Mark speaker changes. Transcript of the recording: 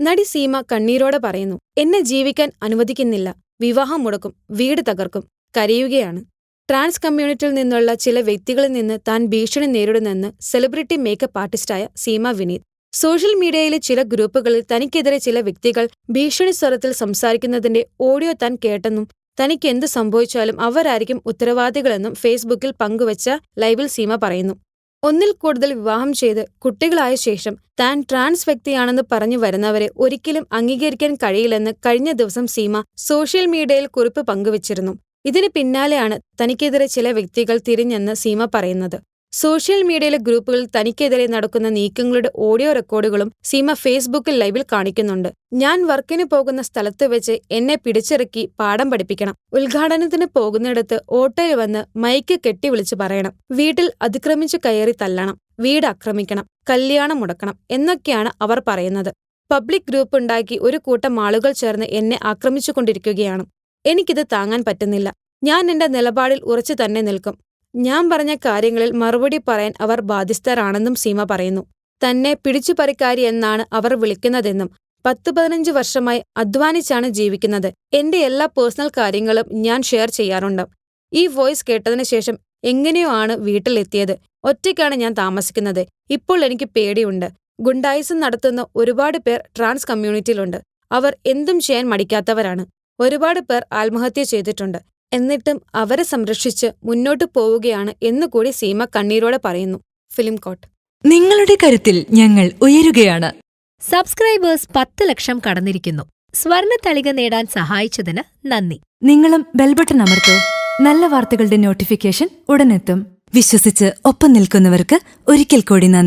Speaker 1: നടി സീമ കണ്ണീരോടെ പറയുന്നു എന്നെ ജീവിക്കാൻ അനുവദിക്കുന്നില്ല. വിവാഹം മുടക്കും വീട് തകർക്കും. കരയുകയാണ്. ട്രാൻസ് കമ്മ്യൂണിറ്റിയിൽ നിന്നുള്ള ചില വ്യക്തികളിൽ നിന്ന് താൻ ഭീഷണി നേരിടുന്നെന്ന് സെലിബ്രിറ്റി മേക്കപ്പ് ആർട്ടിസ്റ്റായ സീമ വിനീത്. സോഷ്യൽ മീഡിയയിലെ ചില ഗ്രൂപ്പുകളിൽ തനിക്കെതിരെ ചില വ്യക്തികൾ ഭീഷണി സ്വരത്തിൽ സംസാരിക്കുന്നതിന്റെ ഓഡിയോ താൻ കേട്ടെന്നും തനിക്ക് എന്ത് സംഭവിച്ചാലും അവരായിരിക്കും ഉത്തരവാദികളെന്നും ഫേസ്ബുക്കിൽ പങ്കുവച്ച ലൈവിൽ സീമ പറയുന്നു. ഒന്നിൽ കൂടുതൽ വിവാഹം ചെയ്ത് കുട്ടികളായ ശേഷം താൻ ട്രാൻസ് വ്യക്തിയാണെന്ന് പറഞ്ഞു വരുന്നവരെ ഒരിക്കലും അംഗീകരിക്കാൻ കഴിയില്ലെന്ന് കഴിഞ്ഞ ദിവസം സീമ സോഷ്യൽ മീഡിയയിൽ കുറിപ്പ് പങ്കുവച്ചിരുന്നു. ഇതിന് പിന്നാലെയാണ് തനിക്കെതിരെ ചില വ്യക്തികൾ തിരിഞ്ഞെന്ന് സീമ പറയുന്നത്. സോഷ്യൽ മീഡിയയിലെ ഗ്രൂപ്പുകളിൽ തനിക്കെതിരെ നടക്കുന്ന നീക്കങ്ങളുടെ ഓഡിയോ റെക്കോർഡുകളും സീമ ഫേസ്ബുക്കിൽ ലൈവിൽ കാണിക്കുന്നുണ്ട്. ഞാൻ വർക്കിന് പോകുന്ന സ്ഥലത്ത് വെച്ച് എന്നെ പിടിച്ചിറക്കി പാഠം പഠിപ്പിക്കണം. ഉദ്ഘാടനത്തിന് പോകുന്നിടത്ത് ഓട്ടോയിൽ വന്ന് മൈക്ക് കെട്ടി വിളിച്ചു പറയണം. വീട്ടിൽ അതിക്രമിച്ചു കയറി തല്ലണം. വീട് ആക്രമിക്കണം. കല്യാണം മുടക്കണം എന്നൊക്കെയാണ് അവർ പറയുന്നത്. പബ്ലിക് ഗ്രൂപ്പ് ഉണ്ടാക്കി ഒരു കൂട്ടം ആളുകൾ ചേർന്ന് എന്നെ ആക്രമിച്ചുകൊണ്ടിരിക്കുകയാണ്. എനിക്കിത് താങ്ങാൻ പറ്റുന്നില്ല. ഞാൻ എന്റെ നിലപാടിൽ ഉറച്ചു തന്നെ നിൽക്കും. ഞാൻ പറഞ്ഞ കാര്യങ്ങളിൽ മറുപടി പറയാൻ അവർ ബാധ്യസ്ഥരാണെന്നും സീമ പറയുന്നു. തന്നെ പിടിച്ചുപറിക്കാരി എന്നാണ് അവർ വിളിക്കുന്നതെന്നും പത്ത് പതിനഞ്ച് വർഷമായി അധ്വാനിച്ചാണ് ജീവിക്കുന്നത്. എന്റെ എല്ലാ പേഴ്സണൽ കാര്യങ്ങളും ഞാൻ ഷെയർ ചെയ്യാറുണ്ട്. ഈ വോയിസ് കേട്ടതിനു ശേഷം എങ്ങനെയോ ആണ് വീട്ടിലെത്തിയത്. ഒറ്റയ്ക്കാണ് ഞാൻ താമസിക്കുന്നത്. ഇപ്പോൾ എനിക്ക് പേടിയുണ്ട്. ഗുണ്ടായിസം നടത്തുന്ന ഒരുപാട് പേർ ട്രാൻസ് കമ്മ്യൂണിറ്റിയിലുണ്ട്. അവർ എന്തും ചെയ്യാൻ മടിക്കാത്തവരാണ്. ഒരുപാട് പേർ ആത്മഹത്യ ചെയ്തിട്ടുണ്ട്. എന്നിട്ടും അവരെ സംരക്ഷിച്ച് മുന്നോട്ടു പോവുകയാണ് എന്നുകൂടി സീമ കണ്ണീരോടെ പറയുന്നു. Film court.
Speaker 2: നിങ്ങളുടെ കരുത്തിൽ ഞങ്ങൾ ഉയരുകയാണ്.
Speaker 3: സബ്സ്ക്രൈബേഴ്സ് പത്ത് ലക്ഷം കടന്നിരിക്കുന്നു. സ്വർണ തളിക നേടാൻ സഹായിച്ചതിന് നന്ദി.
Speaker 2: നിങ്ങളും ബെൽബട്ടൺ അമർത്തോ. നല്ല വാർത്തകളുടെ നോട്ടിഫിക്കേഷൻ ഉടനെത്തും. വിശ്വസിച്ച് ഒപ്പം നിൽക്കുന്നവർക്ക് ഒരിക്കൽ കൂടി നന്ദി.